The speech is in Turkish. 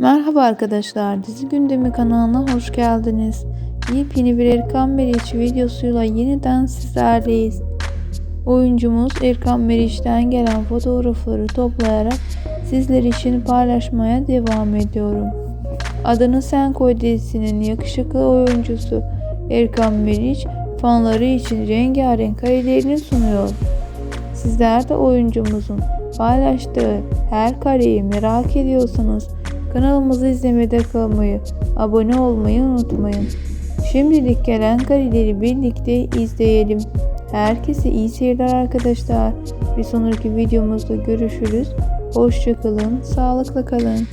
Merhaba arkadaşlar, Dizi Gündemi kanalına hoş geldiniz. Yepyeni bir Erkan Meriç videosuyla yeniden sizlerleyiz. Oyuncumuz Erkan Meriç'ten gelen fotoğrafları toplayarak sizler için paylaşmaya devam ediyorum. Adını Sen Koy dizisinin yakışıklı oyuncusu Erkan Meriç fanları için rengarenk karelerini sunuyor. Sizler de oyuncumuzun paylaştığı her kareyi merak ediyorsanız kanalımızı izlemede kalmayı, abone olmayı unutmayın. Şimdilik gelen kareleri birlikte izleyelim. Herkese iyi seyirler arkadaşlar. Bir sonraki videomuzda görüşürüz. Hoşçakalın, sağlıkla kalın.